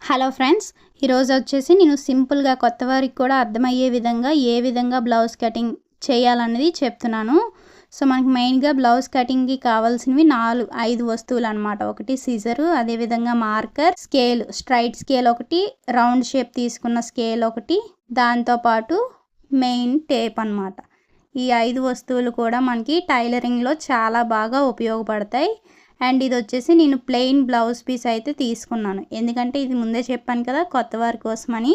Hello friends ఈరోజు వచ్చేసి నేను సింపుల్గా కొత్త వారికి కూడా అర్థమయ్యే విధంగా ఏ విధంగా బ్లౌజ్ కటింగ్ చేయాలన్నది చెప్తున్నాను. సో మనకి మెయిన్గా బ్లౌజ్ కటింగ్కి కావాల్సినవి నాలుగు ఐదు వస్తువులు అనమాట ఒకటి సీజరు అదేవిధంగా మార్కర్ స్కేల్ స్ట్రైట్ స్కేల్ ఒకటి రౌండ్ షేప్ తీసుకున్న స్కేల్ ఒకటి దాంతోపాటు మెయిన్ టేప్ అనమాట ఈ ఐదు వస్తువులు కూడా మనకి టైలరింగ్లో చాలా బాగా ఉపయోగపడతాయి. అండ్ ఇది వచ్చేసి నేను ప్లెయిన్ బ్లౌజ్ పీస్ అయితే తీసుకున్నాను. ఎందుకంటే ఇది ముందే చెప్పాను కదా కొత్త వారి కోసమని.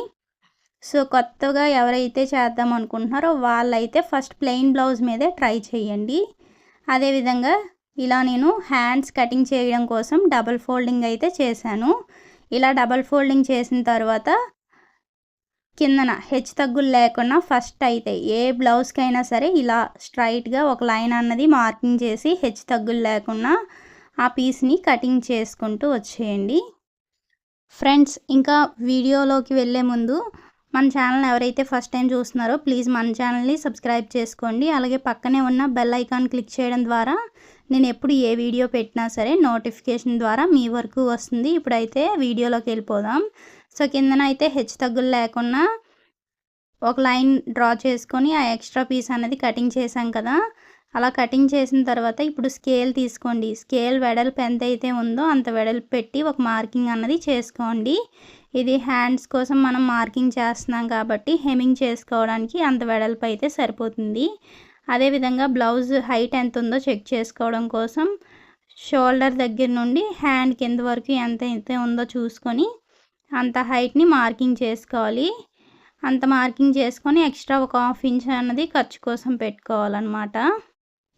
సో కొత్తగా ఎవరైతే చేద్దాం అనుకుంటున్నారో వాళ్ళైతే ఫస్ట్ ప్లెయిన్ బ్లౌజ్ మీదే ట్రై చేయండి. అదేవిధంగా ఇలా నేను హ్యాండ్స్ కటింగ్ చేయడం కోసం డబల్ ఫోల్డింగ్ అయితే చేశాను. ఇలా డబల్ ఫోల్డింగ్ చేసిన తర్వాత కిందన హెచ్ తగ్గులు లేకుండా ఫస్ట్ అయితే ఏ బ్లౌజ్కైనా సరే ఇలా స్ట్రైట్గా ఒక లైన్ అన్నది మార్కింగ్ చేసి హెచ్ తగ్గులు లేకుండా ఆ పీస్ని కటింగ్ చేసుకుంటూ వచ్చేయండి. ఫ్రెండ్స్ ఇంకా వీడియోలోకి వెళ్ళే ముందు మన ఛానల్ ఎవరైతే ఫస్ట్ టైం చూస్తున్నారో ప్లీజ్ మన ఛానల్ని సబ్స్క్రైబ్ చేసుకోండి. అలాగే పక్కనే ఉన్న బెల్ ఐకాన్ క్లిక్ చేయడం ద్వారా నేను ఎప్పుడు ఏ వీడియో పెట్టినా సరే నోటిఫికేషన్ ద్వారా మీ వరకు వస్తుంది. ఇప్పుడైతే వీడియోలోకి వెళ్ళిపోదాం. సో కిందన అయితే హెచ్చు తగ్గులు లేకుండా ఒక లైన్ డ్రా చేసుకొని ఆ ఎక్స్ట్రా పీస్ అనేది కటింగ్ చేసాం కదా. అలా కటింగ్ చేసిన తర్వాత ఇప్పుడు స్కేల్ తీసుకోండి. స్కేల్ వెడల్పు ఎంత అయితే ఉందో అంత వెడల్పు పెట్టి ఒక మార్కింగ్ అన్నది చేసుకోండి. ఇది హ్యాండ్స్ కోసం మనం మార్కింగ్ చేస్తున్నాం కాబట్టి హెమింగ్ చేసుకోవడానికి అంత వెడల్పు అయితే సరిపోతుంది. అదేవిధంగా బ్లౌజ్ హైట్ ఎంత ఉందో చెక్ చేసుకోవడం కోసం షోల్డర్ దగ్గర నుండి హ్యాండ్ కింద వరకు ఎంత అయితే ఉందో చూసుకొని అంత హైట్ని మార్కింగ్ చేసుకోవాలి. అంత మార్కింగ్ చేసుకొని ఎక్స్ట్రా ఒక హాఫ్ ఇంచ్ అన్నది ఖర్చు కోసం పెట్టుకోవాలన్నమాట.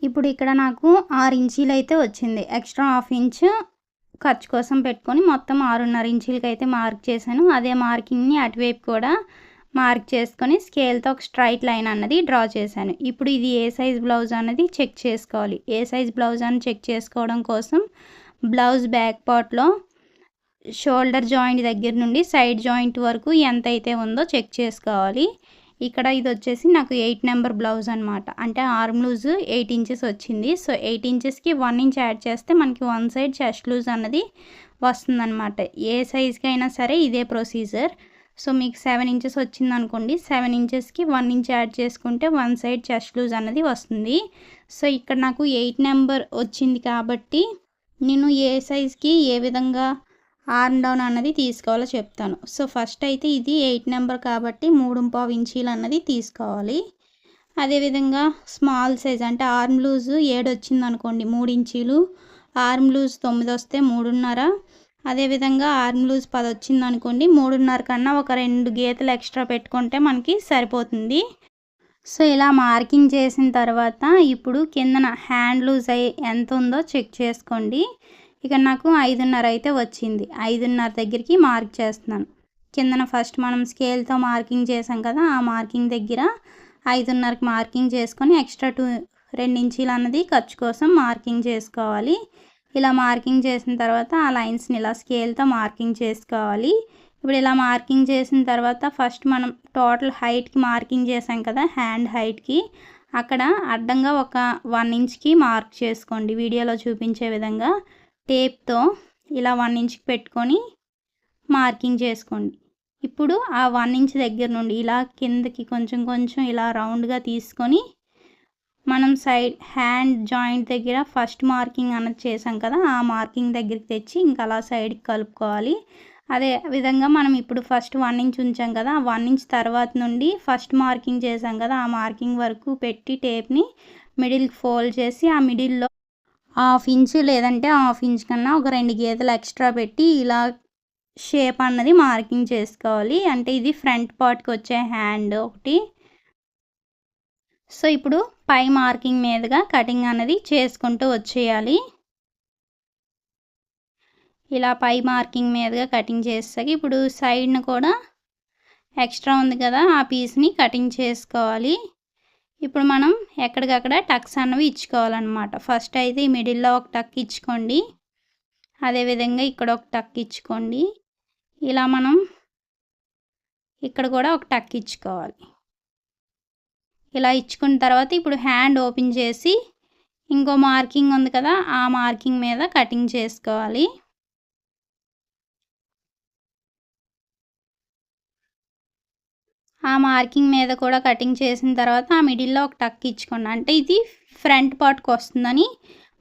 ఇప్పుడు ఇక్కడ నాకు ఆరు ఇంచీలు అయితే వచ్చింది. ఎక్స్ట్రా హాఫ్ ఇంచ్ ఖర్చు కోసం పెట్టుకొని మొత్తం ఆరున్నర ఇంచీలకి అయితే మార్క్ చేశాను. అదే మార్కింగ్ని అటువైపు కూడా మార్క్ చేసుకొని స్కేల్తో ఒక స్ట్రైట్ లైన్ అన్నది డ్రా చేశాను. ఇప్పుడు ఇది ఏ సైజ్ బ్లౌజ్ అన్నది చెక్ చేసుకోవాలి. ఏ సైజ్ బ్లౌజ్ అని చెక్ చేసుకోవడం కోసం బ్లౌజ్ బ్యాక్ పార్ట్లో షోల్డర్ జాయింట్ దగ్గర నుండి సైడ్ జాయింట్ వరకు ఎంత అయితే ఉందో చెక్ చేసుకోవాలి. ఇక్కడ ఇది వచ్చేసి నాకు ఎయిట్ నెంబర్ బ్లౌజ్ అనమాట అంటే ఆర్మ్ లూజ్ ఎయిట్ ఇంచెస్ వచ్చింది. సో ఎయిట్ ఇంచెస్కి వన్ ఇంచ్ యాడ్ చేస్తే మనకి వన్ సైడ్ చెస్ట్ లూజ్ అన్నది వస్తుందన్నమాట. ఏ సైజ్కి అయినా సరే ఇదే ప్రొసీజర్ సో మీకు సెవెన్ ఇంచెస్ వచ్చింది అనుకోండి సెవెన్ ఇంచెస్కి వన్ ఇంచ్ యాడ్ చేసుకుంటే వన్ సైడ్ చెస్ట్ లూజ్ అన్నది వస్తుంది. సో ఇక్కడ నాకు ఎయిట్ నెంబర్ వచ్చింది కాబట్టి నేను ఏ సైజ్కి ఏ విధంగా ఆర్మ్ డౌన్ అన్నది తీసుకోవాలో చెప్తాను. సో ఫస్ట్ అయితే ఇది ఎయిట్ నెంబర్ కాబట్టి మూడు పావు ఇంచీలు అన్నది తీసుకోవాలి. అదేవిధంగా స్మాల్ సైజ్ అంటే ఆర్మ్ లూజ్ ఏడు వచ్చింది అనుకోండి మూడు ఇంచీలు. ఆర్మ్ లూజ్ తొమ్మిది వస్తే మూడున్నర. అదేవిధంగా ఆర్మ్ లూజ్ పది వచ్చింది అనుకోండి మూడున్నర కన్నా ఒక రెండు గీతలు ఎక్స్ట్రా పెట్టుకుంటే మనకి సరిపోతుంది. సో ఇలా మార్కింగ్ చేసిన తర్వాత ఇప్పుడు కిందన హ్యాండ్ లూజ్ అయ్యి ఎంత ఉందో చెక్ చేసుకోండి. ఇక నాకు ఐదున్నర అయితే వచ్చింది. ఐదున్నర దగ్గరికి మార్క్ చేస్తున్నాను. కిందన ఫస్ట్ మనం స్కేల్తో మార్కింగ్ చేసాం కదా ఆ మార్కింగ్ దగ్గర ఐదున్నరకి మార్కింగ్ చేసుకొని ఎక్స్ట్రా టూ రెండు ఇంచీలు అన్నది ఖర్చు కోసం మార్కింగ్ చేసుకోవాలి. ఇలా మార్కింగ్ చేసిన తర్వాత ఆ లైన్స్ని ఇలా స్కేల్తో మార్కింగ్ చేసుకోవాలి. ఇప్పుడు ఇలా మార్కింగ్ చేసిన తర్వాత ఫస్ట్ మనం టోటల్ హైట్కి మార్కింగ్ చేసాం కదా హ్యాండ్ హైట్కి అక్కడ అడ్డంగా ఒక వన్ ఇంచ్కి మార్క్ చేసుకోండి. వీడియోలో చూపించే విధంగా టేప్తో ఇలా వన్ ఇంచ్కి పెట్టుకొని మార్కింగ్ చేసుకోండి. ఇప్పుడు ఆ వన్ ఇంచ్ దగ్గర నుండి ఇలా కిందకి కొంచెం కొంచెం ఇలా రౌండ్గా తీసుకొని మనం సైడ్ హ్యాండ్ జాయింట్ దగ్గర ఫస్ట్ మార్కింగ్ అన్నది చేసాం కదా ఆ మార్కింగ్ దగ్గరికి తెచ్చి ఇంకా అలా సైడ్కి కలుపుకోవాలి. అదే విధంగా మనం ఇప్పుడు ఫస్ట్ వన్ ఇంచ్ ఉంచాం కదా ఆ వన్ ఇంచ్ తర్వాత నుండి ఫస్ట్ మార్కింగ్ చేసాం కదా ఆ మార్కింగ్ వరకు పెట్టి టేప్ని మిడిల్కి ఫోల్డ్ చేసి ఆ మిడిల్లో హాఫ్ ఇంచ్ లేదంటే హాఫ్ ఇంచ్ కన్నా ఒక రెండు గీతలు ఎక్స్ట్రా పెట్టి ఇలా షేప్ అన్నది మార్కింగ్ చేసుకోవాలి. అంటే ఇది ఫ్రంట్ పార్ట్కి వచ్చే హ్యాండ్ ఒకటి. సో ఇప్పుడు పై మార్కింగ్ మీదుగా కటింగ్ అనేది చేసుకుంటూ వచ్చేయాలి. ఇలా పై మార్కింగ్ మీదుగా కటింగ్ చేస్తాక ఇప్పుడు సైడ్ను కూడా ఎక్స్ట్రా ఉంది కదా ఆ పీస్ని కటింగ్ చేసుకోవాలి. ఇప్పుడు మనం ఎక్కడికక్కడ టక్స్ అన్నవి ఇచ్చుకోవాలన్నమాట. ఫస్ట్ అయితే ఈ మిడిల్లో ఒక టక్ ఇచ్చుకోండి. అదేవిధంగా ఇక్కడ ఒక టక్ ఇచ్చుకోండి. ఇలా మనం ఇక్కడ కూడా ఒక టక్ ఇచ్చుకోవాలి. ఇలా ఇచ్చుకున్న తర్వాత ఇప్పుడు హ్యాండ్ ఓపెన్ చేసి ఇంకో మార్కింగ్ ఉంది కదా ఆ మార్కింగ్ మీద కటింగ్ చేసుకోవాలి. ఆ మార్కింగ్ మీద కూడా కటింగ్ చేసిన తర్వాత ఆ మిడిల్లో ఒక టక్ ఇచ్చుకోండి. అంటే ఇది ఫ్రంట్ పార్ట్కి వస్తుందని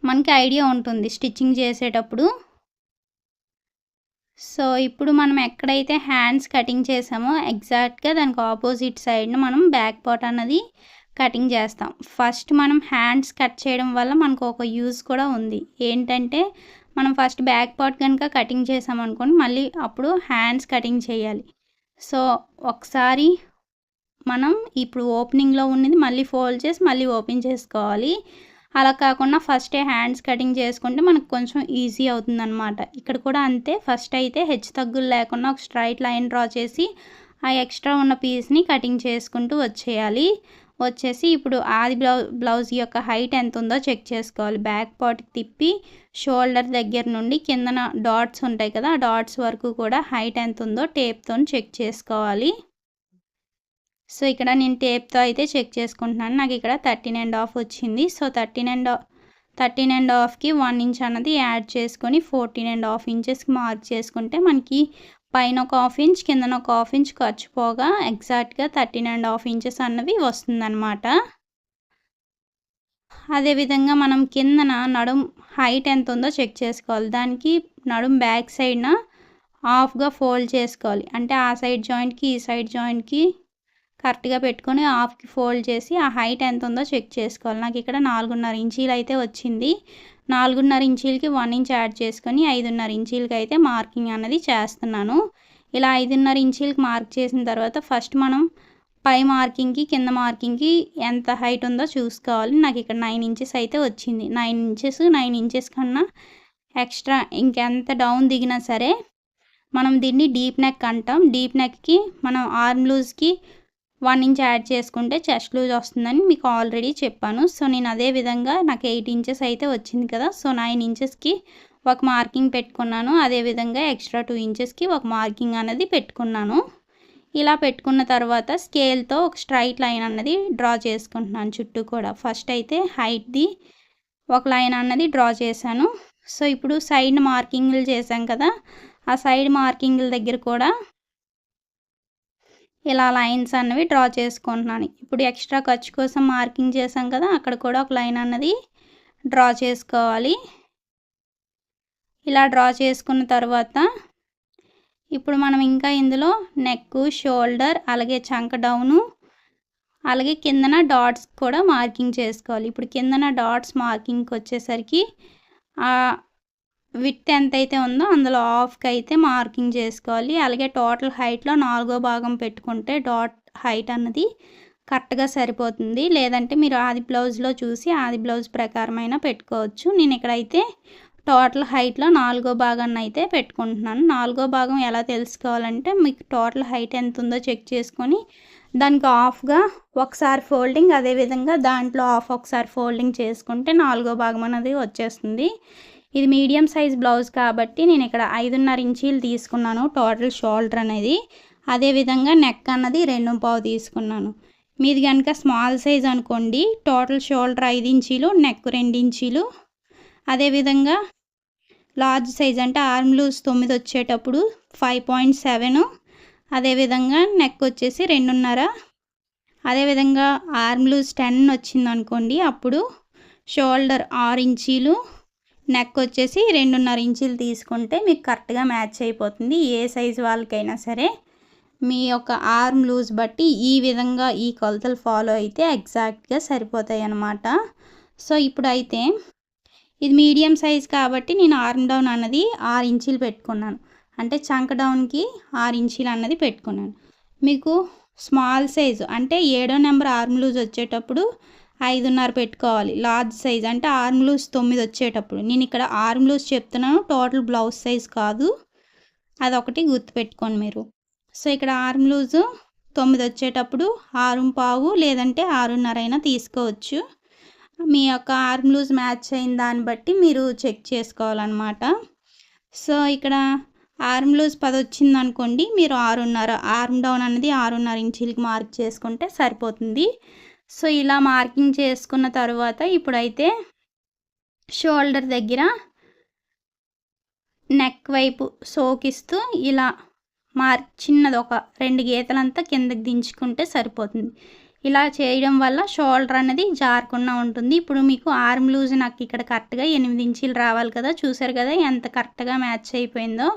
మనకి ఐడియా ఉంటుంది స్టిచ్చింగ్ చేసేటప్పుడు. సో ఇప్పుడు మనం ఎక్కడైతే హ్యాండ్స్ కటింగ్ చేసామో ఎగ్జాక్ట్గా దానికి ఆపోజిట్ సైడ్ను మనం బ్యాక్ పార్ట్ అన్నది కటింగ్ చేస్తాం. ఫస్ట్ మనం హ్యాండ్స్ కట్ చేయడం వల్ల మనకు ఒక యూజ్ కూడా ఉంది. ఏంటంటే మనం ఫస్ట్ బ్యాక్ పార్ట్ కనుక కటింగ్ చేసామనుకోండి మళ్ళీ అప్పుడు హ్యాండ్స్ కటింగ్ చేయాలి. సో ఒకసారి మనం ఇప్పుడు ఓపెనింగ్లో ఉన్నది మళ్ళీ ఫోల్డ్ చేసి మళ్ళీ ఓపెన్ చేసుకోవాలి. అలా కాకుండా ఫస్టే హ్యాండ్స్ కటింగ్ చేసుకుంటే మనకు కొంచెం ఈజీ అవుతుంది అనమాట ఇక్కడ కూడా అంతే ఫస్ట్ అయితే హెచ్చు తగ్గులు లేకుండా ఒక స్ట్రైట్ లైన్ డ్రా చేసి ఆ ఎక్స్ట్రా ఉన్న పీస్ని కటింగ్ చేసుకుంటూ వచ్చేయాలి. వచ్చేసి ఇప్పుడు ఆది బ్లౌ బ్లౌజ్ యొక్క హైట్ ఎంత ఉందో చెక్ చేసుకోవాలి. బ్యాక్ పార్ట్ తిప్పి షోల్డర్ దగ్గర నుండి కిందన డాట్స్ ఉంటాయి కదా ఆ డాట్స్ వరకు కూడా హైట్ ఎంత ఉందో టేప్తో చెక్ చేసుకోవాలి. సో ఇక్కడ నేను టేప్తో అయితే చెక్ చేసుకుంటున్నాను. నాకు ఇక్కడ థర్టీన్ అండ్ హాఫ్ వచ్చింది. So thirteen and thirteen and హాఫ్కి one inch అన్నది యాడ్ చేసుకొని ఫోర్టీన్ అండ్ హాఫ్ ఇంచెస్కి మార్క్ చేసుకుంటే మనకి పైన ఒక హాఫ్ ఇంచ్ కిందన ఒక హాఫ్ ఇంచ్ ఖర్చు పోగా ఎగ్జాక్ట్గా థర్టీన్ అండ్ హాఫ్ ఇంచెస్ అన్నవి వస్తుందన్నమాట. అదేవిధంగా మనం కిందన నడుం హైట్ ఎంత ఉందో చెక్ చేసుకోవాలి. దానికి నడుం బ్యాక్ సైడ్న హాఫ్గా ఫోల్డ్ చేసుకోవాలి. అంటే ఆ సైడ్ జాయింట్కి ఈ సైడ్ జాయింట్కి కరెక్ట్గా పెట్టుకొని హాఫ్కి ఫోల్డ్ చేసి ఆ హైట్ ఎంత ఉందో చెక్ చేసుకోవాలి. నాకు ఇక్కడ నాలుగున్నర ఇంచీలు అయితే వచ్చింది. నాలుగున్నర ఇంచీలకి వన్ ఇంచ్ యాడ్ చేసుకొని ఐదున్నర ఇంచీలకి అయితే మార్కింగ్ అనేది చేస్తున్నాను. ఇలా ఐదున్నర ఇంచీలకి మార్క్ చేసిన తర్వాత ఫస్ట్ మనం పై మార్కింగ్కి కింద మార్కింగ్కి ఎంత హైట్ ఉందో చూసుకోవాలి. నాకు ఇక్కడ నైన్ ఇంచెస్ అయితే వచ్చింది. నైన్ ఇంచెస్ నైన్ ఇంచెస్ కన్నా ఎక్స్ట్రా ఇంకెంత డౌన్ దిగినా సరే మనం దీన్ని డీప్ నెక్ అంటాం. డీప్ నెక్కి మనం ఆర్మ్ లూజ్కి వన్ ఇంచ్ యాడ్ చేసుకుంటే చెస్ట్ లూజ్ వస్తుందని మీకు ఆల్రెడీ చెప్పాను. సో నేను అదే విధంగా నాకు ఎయిట్ ఇంచెస్ అయితే వచ్చింది కదా సో నైన్ ఇంచెస్కి ఒక మార్కింగ్ పెట్టుకున్నాను. అదేవిధంగా ఎక్స్ట్రా టూ ఇంచెస్కి ఒక మార్కింగ్ అనేది పెట్టుకున్నాను. ఇలా పెట్టుకున్న తర్వాత స్కేల్తో ఒక స్ట్రైట్ లైన్ అన్నది డ్రా చేసుకుంటున్నాను చుట్టూ కూడా. ఫస్ట్ అయితే హైట్ది ఒక లైన్ అన్నది డ్రా చేశాను. సో ఇప్పుడు సైడ్ మార్కింగ్లు చేశాం కదా ఆ సైడ్ మార్కింగ్ల దగ్గర కూడా ఇలా లైన్స్ అన్నవి డ్రా చేసుకుంటున్నాను. ఇప్పుడు ఎక్స్ట్రా ఖర్చు కోసం మార్కింగ్ చేసాం కదా అక్కడ కూడా ఒక లైన్ అన్నది డ్రా చేసుకోవాలి. ఇలా డ్రా చేసుకున్న తర్వాత ఇప్పుడు మనం ఇంకా ఇందులో నెక్ షోల్డర్ అలాగే చంక డౌను అలాగే కిందన డాట్స్ కూడా మార్కింగ్ చేసుకోవాలి. ఇప్పుడు కిందన డాట్స్ మార్కింగ్కి వచ్చేసరికి విత్ ఎంత అయితే ఉందో అందులో హాఫ్కి అయితే మార్కింగ్ చేసుకోవాలి. అలాగే టోటల్ హైట్లో నాలుగో భాగం పెట్టుకుంటే డాట్ హైట్ అన్నది కరెక్ట్గా సరిపోతుంది. లేదంటే మీరు ఆది బ్లౌజ్లో చూసి ఆది బ్లౌజ్ ప్రకారమైన పెట్టుకోవచ్చు. నేను ఇక్కడైతే టోటల్ హైట్లో నాలుగో భాగాన్ని అయితే పెట్టుకుంటున్నాను. నాలుగో భాగం ఎలా తెలుసుకోవాలంటే మీకు టోటల్ హైట్ ఎంత ఉందో చెక్ చేసుకొని దానికి ఆఫ్గా ఒకసారి ఫోల్డింగ్ అదేవిధంగా దాంట్లో ఆఫ్ ఒకసారి ఫోల్డింగ్ చేసుకుంటే నాలుగో భాగం అనేది వచ్చేస్తుంది. ఇది మీడియం సైజ్ బ్లౌజ్ కాబట్టి నేను ఇక్కడ ఐదున్నర ఇంచీలు తీసుకున్నాను టోటల్ షోల్డర్ అనేది. అదేవిధంగా నెక్ అన్నది రెండు పావు తీసుకున్నాను. మీది కనుక స్మాల్ సైజ్ అనుకోండి టోటల్ షోల్డర్ ఐదు ఇంచీలు నెక్ రెండు ఇంచీలు. అదేవిధంగా లార్జ్ సైజ్ అంటే ఆర్మ్ లూజ్ తొమ్మిది వచ్చేటప్పుడు ఫైవ్ పాయింట్ సెవెన్. అదేవిధంగా నెక్ వచ్చేసి రెండున్నర. అదేవిధంగా ఆర్మ్ లూజ్ టెన్ వచ్చింది అనుకోండి అప్పుడు షోల్డర్ ఆరు ఇంచీలు నెక్ వచ్చేసి రెండున్నర ఇంచులు తీసుకుంటే మీకు కరెక్ట్గా మ్యాచ్ అయిపోతుంది. ఏ సైజు వాళ్ళకైనా సరే మీ యొక్క ఆర్మ్ లూజ్ బట్టి ఈ విధంగా ఈ కొలతలు ఫాలో అయితే ఎగ్జాక్ట్గా సరిపోతాయి అన్నమాట. సో ఇప్పుడైతే ఇది మీడియం సైజ్ కాబట్టి నేను ఆర్మ్ డౌన్ అన్నది ఆరు ఇంచీలు పెట్టుకున్నాను. అంటే చంక డౌన్కి ఆరు ఇంచీలు అన్నది పెట్టుకున్నాను. మీకు స్మాల్ సైజు అంటే ఏడో నెంబర్ ఆర్మ్ లూజ్ వచ్చేటప్పుడు ఐదున్నర పెట్టుకోవాలి. లార్జ్ సైజ్ అంటే ఆర్మ్ లూస్ తొమ్మిది వచ్చేటప్పుడు. నేను ఇక్కడ ఆర్మ్ లూజ్ చెప్తున్నాను టోటల్ బ్లౌజ్ సైజ్ కాదు. అదొకటి గుర్తుపెట్టుకోండి మీరు. సో ఇక్కడ ఆర్మ్ లూజు తొమ్మిది వచ్చేటప్పుడు ఆరు పావు లేదంటే ఆరున్నర అయినా తీసుకోవచ్చు. మీ యొక్క ఆర్మ్ లూజ్ మ్యాచ్ అయిన దాన్ని బట్టి మీరు చెక్ చేసుకోవాలన్నమాట. సో ఇక్కడ ఆర్మ్ లూజ్ పది వచ్చింది అనుకోండి మీరు ఆరున్నర ఆర్మ్ డౌన్ అనేది ఆరున్నర ఇంచీలకి మార్క్ చేసుకుంటే సరిపోతుంది. సో ఇలా మార్కింగ్ చేసుకున్న తర్వాత ఇప్పుడైతే షోల్డర్ దగ్గర నెక్ వైపు సోకిస్తూ ఇలా మార్ చిన్నది ఒక రెండు గీతలంతా కిందకి దించుకుంటే సరిపోతుంది. ఇలా చేయడం వల్ల షోల్డర్ అనేది జారకుండా ఉంటుంది. ఇప్పుడు మీకు ఆర్మ్ లూజ్ నాకు ఇక్కడ కరెక్ట్గా ఎనిమిది ఇంచీలు రావాలి కదా చూసారు కదా ఎంత కరెక్ట్గా మ్యాచ్ అయిపోయిందో.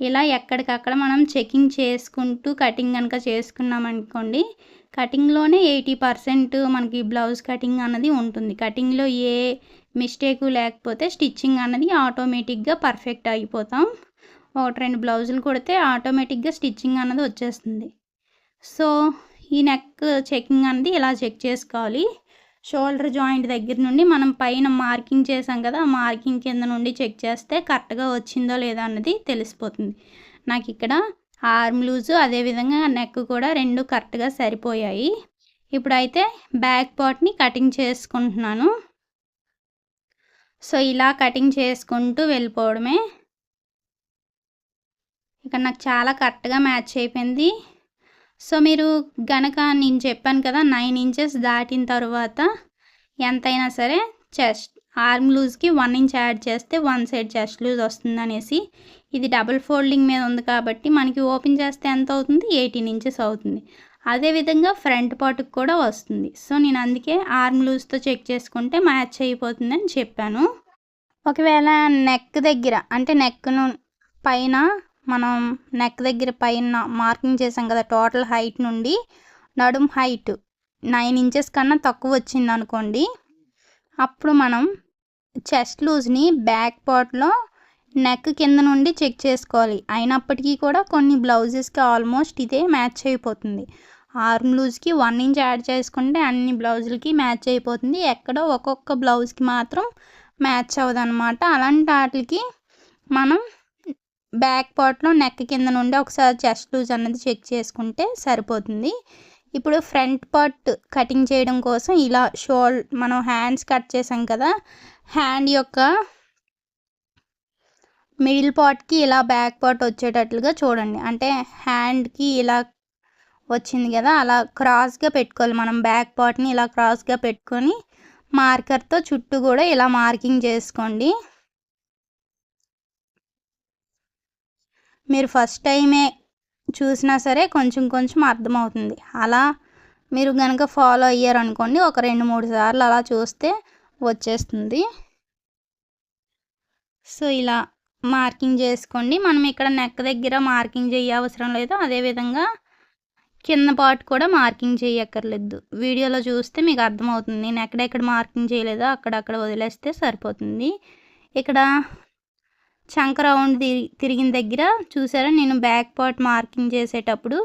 ఇలా ఎక్కడికక్కడ మనం చెకింగ్ చేసుకుంటూ కటింగ్ కనుక చేసుకున్నాం అనుకోండి కటింగ్లోనే ఎయిటీ పర్సెంట్ మనకి బ్లౌజ్ కటింగ్ అన్నది ఉంటుంది. కటింగ్లో ఏ మిస్టేక్ లేకపోతే స్టిచ్చింగ్ అన్నది ఆటోమేటిక్గా పర్ఫెక్ట్ అయిపోతాం. ఒకటి రెండు బ్లౌజులు కుడితే ఆటోమేటిక్గా స్టిచ్చింగ్ అన్నది వచ్చేస్తుంది. సో ఈ నెక్ చెకింగ్ అన్నది ఇలా చెక్ చేసుకోవాలి. షోల్డర్ జాయింట్ దగ్గర నుండి మనం పైన మార్కింగ్ చేసాం కదా ఆ మార్కింగ్ కింద నుండి చెక్ చేస్తే కరెక్ట్గా వచ్చిందో లేదో అన్నది తెలిసిపోతుంది. నాకు ఇక్కడ ఆర్మ్ లూజు అదేవిధంగా నెక్ కూడా రెండు కరెక్ట్గా సరిపోయాయి. ఇప్పుడైతే బ్యాక్ పార్ట్ని కటింగ్ చేసుకుంటున్నాను. సో ఇలా కటింగ్ చేసుకుంటూ వెళ్ళిపోవడమే. ఇక్కడ నాకు చాలా కరెక్ట్గా మ్యాచ్ అయిపోయింది. సో మీరు గనక నేను చెప్పాను కదా నైన్ ఇంచెస్ దాటిన తర్వాత ఎంతైనా సరే చెస్ట్ ఆర్మ్ లూజ్కి వన్ ఇంచ్ యాడ్ చేస్తే వన్ సైడ్ చెస్ట్ లూజ్ వస్తుంది అనేసి ఇది డబుల్ ఫోల్డింగ్ మీద ఉంది కాబట్టి మనకి ఓపెన్ చేస్తే ఎంత అవుతుంది? ఎయిటీన్ ఇంచెస్ అవుతుంది. అదేవిధంగా ఫ్రంట్ పార్ట్కి కూడా వస్తుంది. సో నేను అందుకే ఆర్మ్ లూజ్తో చెక్ చేసుకుంటే మ్యాచ్ అయిపోతుందని చెప్పాను. ఒకవేళ నెక్ దగ్గర అంటే నెక్ను పైన మనం నెక్ దగ్గర పైన మార్కింగ్ చేసాం కదా టోటల్ హైట్ నుండి నడుం హైట్ నైన్ ఇంచెస్ కన్నా తక్కువ వచ్చింది అనుకోండి. అప్పుడు మనం చెస్ట్ లూజ్ని బ్యాక్ పార్ట్లో నెక్ కింద నుండి చెక్ చేసుకోవాలి. అయినప్పటికీ కూడా కొన్ని బ్లౌజెస్కి ఆల్మోస్ట్ ఇదే మ్యాచ్ అయిపోతుంది. ఆర్మ్ లూజ్కి వన్ ఇంచ్ యాడ్ చేసుకుంటే అన్ని బ్లౌజులకి మ్యాచ్ అయిపోతుంది. ఎక్కడో ఒక్కొక్క బ్లౌజ్కి మాత్రం మ్యాచ్ అవ్వదు అనమాట అలాంటి వాటికి మనం బ్యాక్ పార్ట్లో నెక్ కింద నుండి ఒకసారి చెస్ట్ లూజ్ అన్నది చెక్ చేసుకుంటే సరిపోతుంది. ఇప్పుడు ఫ్రంట్ పార్ట్ కటింగ్ చేయడం కోసం ఇలా షోల్ మనం హ్యాండ్స్ కట్ చేసాం కదా హ్యాండ్ యొక్క మిడిల్ పార్ట్కి ఇలా బ్యాక్ పార్ట్ వచ్చేటట్లుగా చూడండి. అంటే హ్యాండ్కి ఇలా వచ్చింది కదా అలా క్రాస్గా పెట్టుకోవాలి మనం బ్యాక్ పార్ట్ని ఇలా క్రాస్గా పెట్టుకొని మార్కర్తో చుట్టూ కూడా ఇలా మార్కింగ్ చేసుకోండి. మీరు ఫస్ట్ టైమే చూసినా సరే కొంచెం కొంచెం అర్థమవుతుంది. అలా మీరు కనుక ఫాలో అయ్యారనుకోండి ఒక రెండు మూడు సార్లు అలా చూస్తే వచ్చేస్తుంది. సో ఇలా మార్కింగ్ చేసుకోండి. మనం ఇక్కడ నెక్ దగ్గర మార్కింగ్ చేయ అవసరం లేదు. అదేవిధంగా కింద పార్ట్ కూడా మార్కింగ్ చేయక్కర్లేదు. వీడియోలో చూస్తే మీకు అర్థమవుతుంది. నేను ఎక్కడెక్కడ మార్కింగ్ చేయలేదో అక్కడక్కడ వదిలేస్తే సరిపోతుంది. ఇక్కడ చంక రౌండ్ తిరిగి తిరిగిన దగ్గర చూసారా? నేను బ్యాక్ పార్ట్ మార్కింగ్ చేసేటప్పుడు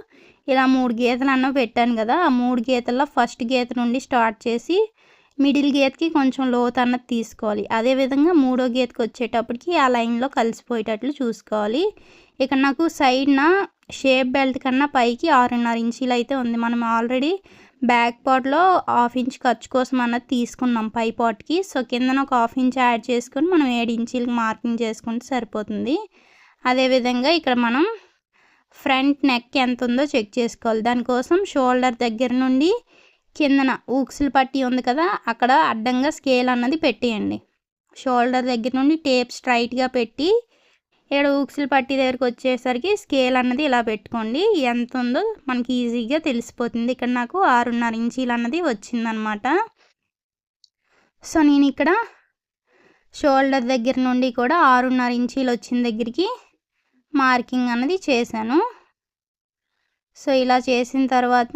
ఇలా మూడు గీతలు అన్న పెట్టాను కదా ఆ మూడు గీతల్లో ఫస్ట్ గీత నుండి స్టార్ట్ చేసి మిడిల్ గీతకి కొంచెం లోత్ అన్నది తీసుకోవాలి. అదేవిధంగా మూడో గీతకి వచ్చేటప్పటికి ఆ లైన్లో కలిసిపోయేటట్లు చూసుకోవాలి. ఇక్కడ నాకు సైడ్న షేప్ బెల్ట్ కన్నా పైకి ఆరున్నర ఇంచీలు అయితే ఉంది. మనం ఆల్రెడీ బ్యాక్ పార్ట్లో హాఫ్ ఇంచ్ ఖర్చు కోసం అన్నది తీసుకున్నాం పై పార్ట్కి. సో కిందన ఒక హాఫ్ ఇంచ్ యాడ్ చేసుకొని మనం ఏడు ఇంచీలకి మార్కింగ్ చేసుకుంటే సరిపోతుంది. అదేవిధంగా ఇక్కడ మనం ఫ్రంట్ నెక్ ఎంత ఉందో చెక్ చేసుకోవాలి. దానికోసం షోల్డర్ దగ్గర నుండి కిందన ఊక్సులు పట్టి ఉంది కదా అక్కడ అడ్డంగా స్కేల్ అన్నది పెట్టేయండి. షోల్డర్ దగ్గర నుండి టేప్ స్ట్రైట్గా పెట్టి ఇక్కడ ఊక్సులు పట్టి దగ్గరికి వచ్చేసరికి స్కేల్ అన్నది ఇలా పెట్టుకోండి. ఎంత ఉందో మనకి ఈజీగా తెలిసిపోతుంది. ఇక్కడ నాకు ఆరున్నర ఇంచీలు అన్నది వచ్చిందనమాట. సో నేను ఇక్కడ షోల్డర్ దగ్గర నుండి కూడా ఆరున్నర ఇంచీలు వచ్చిన దగ్గరికి మార్కింగ్ అన్నది చేశాను. సో ఇలా చేసిన తర్వాత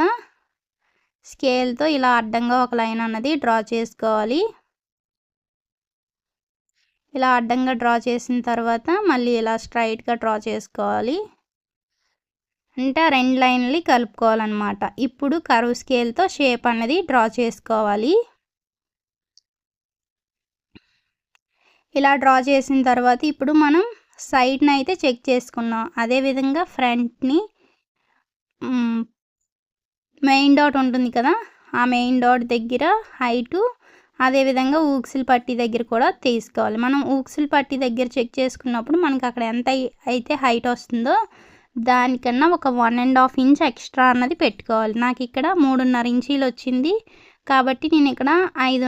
స్కేల్తో ఇలా అడ్డంగా ఒక లైన్ అన్నది డ్రా చేసుకోవాలి. ఇలా అడ్డంగా డ్రా చేసిన తర్వాత మళ్ళీ ఇలా స్ట్రైట్గా డ్రా చేసుకోవాలి. అంటే రెండు లైన్లు కలుపుకోవాలన్నమాట. ఇప్పుడు కరువు స్కేల్తో షేప్ అనేది డ్రా చేసుకోవాలి. ఇలా డ్రా చేసిన తర్వాత ఇప్పుడు మనం సైడ్ని అయితే చెక్ చేసుకున్నాం. అదేవిధంగా ఫ్రంట్ని మెయిన్ డాట్ ఉంటుంది కదా ఆ మెయిన్ డాట్ దగ్గర హైటు అదేవిధంగా ఊక్సిల్ పట్టి దగ్గర కూడా తీసుకోవాలి. మనం ఊక్సిల్ పట్టి దగ్గర చెక్ చేసుకున్నప్పుడు మనకి అక్కడ ఎంత అయితే హైట్ వస్తుందో దానికన్నా ఒక one and half inch extra అన్నది పెట్టుకోవాలి. నాకు ఇక్కడ మూడున్నర ఇంచీలు వచ్చింది కాబట్టి నేను ఇక్కడ ఐదు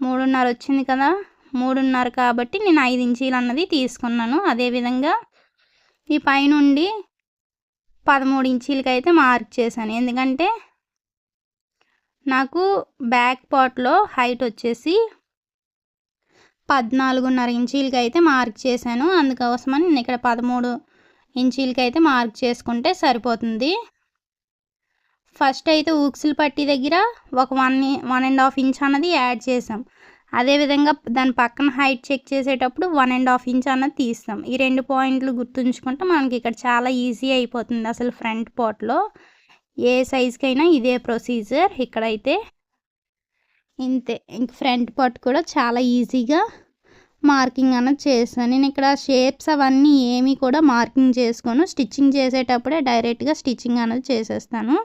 మూడున్నర వచ్చింది కదా మూడున్నర కాబట్టి నేను ఐదు ఇంచీలు అన్నది తీసుకున్నాను. అదేవిధంగా ఈ పైనుండి పదమూడు ఇంచీలకి అయితే మార్క్ చేశాను. ఎందుకంటే నాకు బ్యాక్ పార్ట్లో హైట్ వచ్చేసి పద్నాలుగున్నర ఇంచీలకి అయితే మార్క్ చేశాను. అందుకోసమని నేను ఇక్కడ పదమూడు ఇంచీలకి అయితే మార్క్ చేసుకుంటే సరిపోతుంది. ఫస్ట్ అయితే ఊక్సులు పట్టి దగ్గర ఒక one one and half inch అన్నది యాడ్ చేసాం అదేవిధంగా దాని పక్కన హైట్ చెక్ చేసేటప్పుడు వన్ అండ్ హాఫ్ ఇంచ్ అన్నది తీస్తాం. ఈ రెండు పాయింట్లు గుర్తుంచుకుంటే మనకి ఇక్కడ చాలా ఈజీ అయిపోతుంది అసలు ఫ్రంట్ పార్ట్లో. ఏ సైజ్కైనా ఇదే ప్రొసీజర్. ఇక్కడైతే ఇంతే. ఇంక ఫ్రంట్ పార్ట్ కూడా చాలా ఈజీగా మార్కింగ్ అన్నది చేస్తాను నేను ఇక్కడ షేప్స్ అవన్నీ ఏమీ కూడా మార్కింగ్ చేసుకోను. స్టిచ్చింగ్ చేసేటప్పుడే డైరెక్ట్గా స్టిచ్చింగ్ అనేది చేసేస్తాను.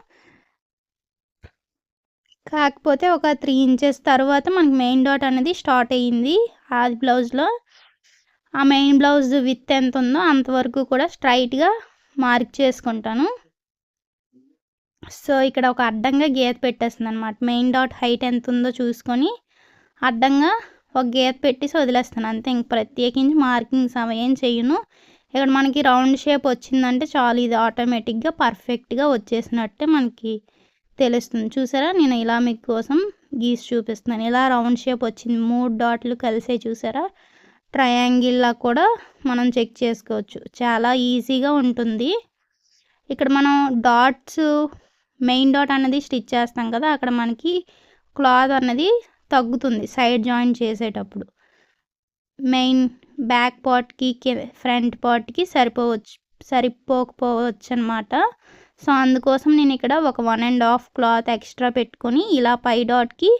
కాకపోతే ఒక త్రీ ఇంచెస్ తర్వాత మనకి మెయిన్ డాట్ అనేది స్టార్ట్ అయ్యింది ఆది బ్లౌజ్లో ఆ మెయిన్ బ్లౌజ్ విత్ ఎంత ఉందో అంతవరకు కూడా స్ట్రైట్గా మార్క్ చేసుకుంటాను. సో ఇక్కడ ఒక అడ్డంగా గీత పెట్టేస్తుంది అనమాట మెయిన్ డాట్ హైట్ ఎంత ఉందో చూసుకొని అడ్డంగా ఒక గీత పెట్టేసి వదిలేస్తాను. అంతే ఇంక ప్రత్యేకించి మార్కింగ్స్ అవి ఏం చేయను. ఇక్కడ మనకి రౌండ్ షేప్ వచ్చిందంటే చాలు ఇది ఆటోమేటిక్గా పర్ఫెక్ట్గా వచ్చేసినట్టే మనకి తెలుస్తుంది. చూసారా? నేను ఇలా మీకు కోసం గీసి చూపిస్తున్నాను. ఇలా రౌండ్ షేప్ వచ్చింది. మూడు డాట్లు కలిసే చూసారా? ట్రయాంగిల్లా కూడా మనం చెక్ చేసుకోవచ్చు. చాలా ఈజీగా ఉంటుంది. ఇక్కడ మనం డాట్స్ మెయిన్ డాట్ అన్నది స్టిచ్ చేస్తాం కదా అక్కడ మనకి క్లాత్ అన్నది తగ్గుతుంది సైడ్ జాయిన్ చేసేటప్పుడు. మెయిన్ బ్యాక్ పార్ట్కి ఫ్రంట్ పార్ట్కి సరిపోవచ్చు సరిపోకపోవచ్చు అనమాట సో అందుకోసం నేను ఇక్కడ ఒక one and half cloth extra పెట్టుకొని ఇలా పై డాట్కి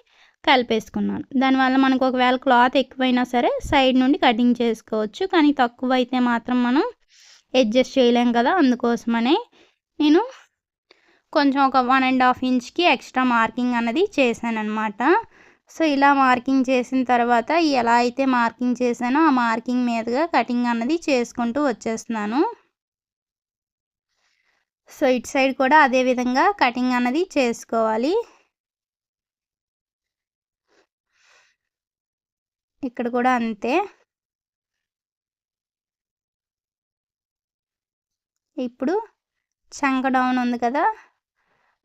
కలిపేసుకున్నాను. దానివల్ల మనకు ఒకవేళ క్లాత్ ఎక్కువైనా సరే సైడ్ నుండి కటింగ్ చేసుకోవచ్చు కానీ తక్కువ అయితే మాత్రం మనం అడ్జస్ట్ చేయలేం కదా అందుకోసమనే నేను కొంచెం ఒక వన్ అండ్ హాఫ్ ఇంచ్కి ఎక్స్ట్రా మార్కింగ్ అన్నది చేశాను అనమాట సో ఇలా మార్కింగ్ చేసిన తర్వాత ఎలా అయితే మార్కింగ్ చేశానో ఆ మార్కింగ్ మీదుగా కటింగ్ అన్నది చేసుకుంటూ వచ్చేస్తున్నాను. సో ఇటు సైడ్ కూడా అదే విధంగా కటింగ్ అన్నది చేసుకోవాలి. ఇక్కడ కూడా అంతే. ఇప్పుడు చంక డౌన్ ఉంది కదా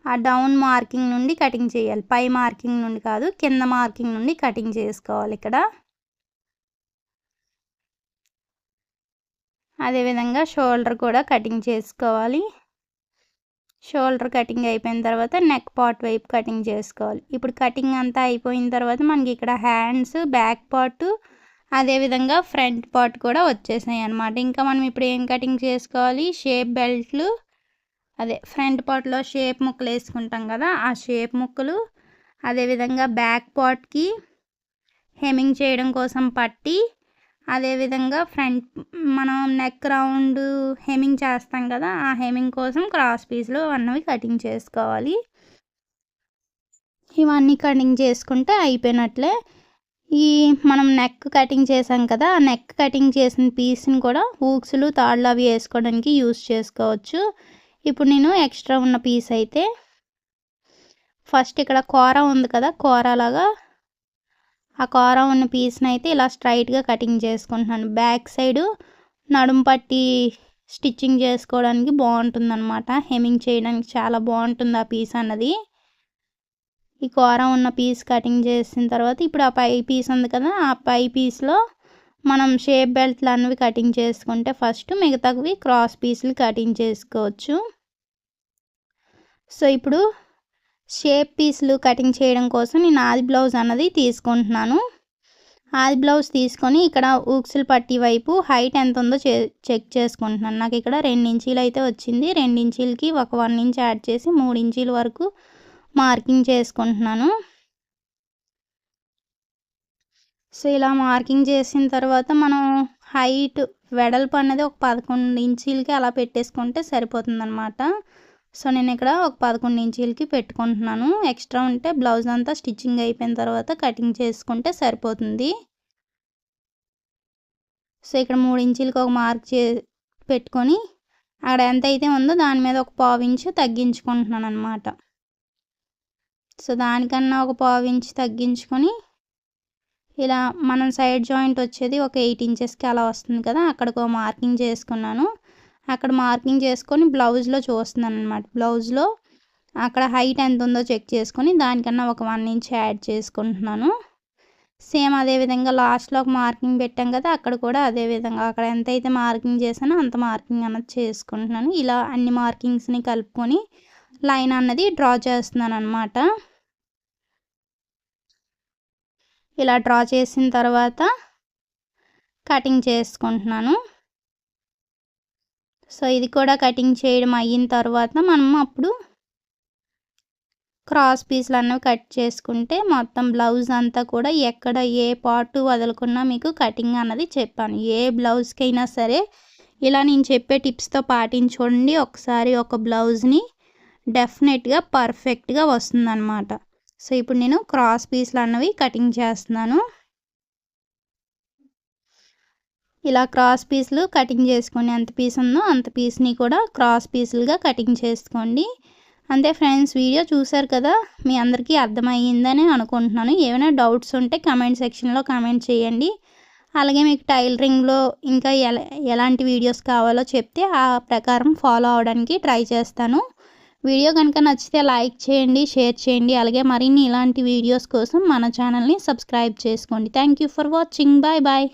ఆ డౌన్ మార్కింగ్ నుండి కటింగ్ చేయాలి. పై మార్కింగ్ నుండి కాదు కింద మార్కింగ్ నుండి కటింగ్ చేసుకోవాలి ఇక్కడ. అదేవిధంగా షోల్డర్ కూడా కటింగ్ చేసుకోవాలి. షోల్డర్ కటింగ్ అయిపోయిన తర్వాత నెక్ పార్ట్ వైపు కటింగ్ చేసుకోవాలి. ఇప్పుడు కటింగ్ అంతా అయిపోయిన తర్వాత మనకి ఇక్కడ హ్యాండ్స్ బ్యాక్ పార్ట్ అదేవిధంగా ఫ్రంట్ పార్ట్ కూడా వచ్చేసాయి అనమాట ఇంకా మనం ఇప్పుడు ఏం కటింగ్ చేసుకోవాలి? షేప్ బెల్ట్లు అదే ఫ్రంట్ పార్ట్లో షేప్ ముక్కలు వేసుకుంటాం కదా ఆ షేప్ ముక్కలు అదేవిధంగా బ్యాక్ పార్ట్కి హెమింగ్ చేయడం కోసం పట్టి అదేవిధంగా ఫ్రంట్ మనం నెక్ రౌండ్ హెమింగ్ చేస్తాం కదా ఆ హెమింగ్ కోసం క్రాస్ పీస్లు అన్నవి కటింగ్ చేసుకోవాలి. ఇవన్నీ కటింగ్ చేసుకుంటే అయిపోయినట్లే. ఈ మనం నెక్ కటింగ్ చేసాం కదా ఆ నెక్ కటింగ్ చేసిన పీస్ని కూడా ఊక్సులు తాళ్ళు అవి వేసుకోవడానికి యూస్ చేసుకోవచ్చు. ఇప్పుడు నేను ఎక్స్ట్రా ఉన్న పీస్ అయితే ఫస్ట్ ఇక్కడ కూర ఉంది కదా కూరలాగా ఆ కూర ఉన్న పీస్ని అయితే ఇలా స్ట్రైట్గా కటింగ్ చేసుకుంటున్నాను. బ్యాక్ సైడు నడుము పట్టి స్టిచ్చింగ్ చేసుకోవడానికి బాగుంటుంది అనమాట హెమింగ్ చేయడానికి చాలా బాగుంటుంది ఆ పీస్ అన్నది. ఈ కూర ఉన్న పీస్ కటింగ్ చేసిన తర్వాత ఇప్పుడు ఆ పై పీస్ ఉంది కదా ఆ పై పీస్లో మనం షేప్ బెల్ట్లు అన్నవి కటింగ్ చేసుకుంటే ఫస్ట్ మిగతావి క్రాస్ పీసులు కటింగ్ చేసుకోవచ్చు. సో ఇప్పుడు షేప్ పీసులు కటింగ్ చేయడం కోసం నేను ఆది బ్లౌజ్ అన్నది తీసుకుంటున్నాను. ఆది బ్లౌజ్ తీసుకొని ఇక్కడ ఊక్సులు పట్టి వైపు హైట్ ఎంత ఉందో చెక్ చేసుకుంటున్నాను. నాకు ఇక్కడ రెండు ఇంచీలు అయితే వచ్చింది. రెండు ఇంచీలకి ఒక వన్ ఇంచ్ యాడ్ చేసి మూడు ఇంచీల వరకు మార్కింగ్ చేసుకుంటున్నాను. సో ఇలా మార్కింగ్ చేసిన తర్వాత మనం హైట్ వెడల్పు అనేది ఒక పదకొండు ఇంచీలకి అలా పెట్టేసుకుంటే సరిపోతుంది అనమాట సో నేను ఇక్కడ ఒక పదకొండు ఇంచీలకి పెట్టుకుంటున్నాను. ఎక్స్ట్రా ఉంటే బ్లౌజ్ అంతా స్టిచ్చింగ్ అయిపోయిన తర్వాత కటింగ్ చేసుకుంటే సరిపోతుంది. సో ఇక్కడ మూడు ఇంచీలకి ఒక మార్క్ చే పెట్టుకొని అక్కడ ఎంత అయితే ఉందో దాని మీద ఒక పావు ఇంచు తగ్గించుకుంటున్నాను అనమాట సో దానికన్నా ఒక పావు ఇంచు తగ్గించుకొని ఇలా మనం సైడ్ జాయింట్ వచ్చేది ఒక ఎయిట్ ఇంచెస్కి అలా వస్తుంది కదా అక్కడికి ఒక మార్కింగ్ చేసుకున్నాను. అక్కడ మార్కింగ్ చేసుకొని బ్లౌజ్లో చూస్తున్నాను అనమాట బ్లౌజ్లో అక్కడ హైట్ ఎంత ఉందో చెక్ చేసుకొని దానికన్నా ఒక వన్ ఇంచ్ యాడ్ చేసుకుంటున్నాను. సేమ్ అదే విధంగా లాస్ట్లో ఒక మార్కింగ్ పెట్టాం కదా అక్కడ కూడా అదే విధంగా. అక్కడ ఎంత అయితే మార్కింగ్ చేశానో అంత మార్కింగ్ అన్నది చేసుకుంటున్నాను. ఇలా అన్ని మార్కింగ్స్ని కలుపుకొని లైన్ అన్నది డ్రా చేస్తున్నాను అనమాట ఇలా డ్రా చేసిన తర్వాత కటింగ్ చేసుకుంటున్నాను. సో ఇది కూడా కటింగ్ చేయడం అయిన తర్వాత మనం అప్పుడు క్రాస్ పీస్లు అన్నవి కట్ చేసుకుంటే మొత్తం బ్లౌజ్ అంతా కూడా ఎక్కడ ఏ పార్ట్ వదలకున్నా మీకు కటింగ్ అన్నది చెప్పాను. ఏ బ్లౌజ్కైనా సరే ఇలా నేను చెప్పే టిప్స్తో పాటించుకోండి ఒకసారి ఒక బ్లౌజ్ని డెఫినెట్గా పర్ఫెక్ట్గా వస్తుందన్నమాట. సో ఇప్పుడు నేను క్రాస్ పీస్లు అన్నవి కటింగ్ చేస్తున్నాను. ఇలా క్రాస్ పీస్లు కటింగ్ చేసుకోండి ఎంత పీస్ ఉందో అంత పీస్ని కూడా క్రాస్ పీసులుగా కటింగ్ చేసుకోండి. అంతే ఫ్రెండ్స్ వీడియో చూసారు కదా మీ అందరికీ అర్థమయ్యిందని అనుకుంటున్నాను. ఏమైనా డౌట్స్ ఉంటే కమెంట్ సెక్షన్లో కమెంట్ చేయండి. అలాగే మీకు టైలరింగ్లో ఇంకా ఎలా ఎలాంటి వీడియోస్ కావాలో చెప్తే ఆ ప్రకారం ఫాలో అవడానికి ట్రై చేస్తాను. వీడియో కనుక నచ్చితే లైక్ చేయండి షేర్ చేయండి. అలాగే మరిన్ని ఇలాంటి వీడియోస్ కోసం మన ఛానల్ని సబ్స్క్రైబ్ చేసుకోండి. Thank you for watching bye bye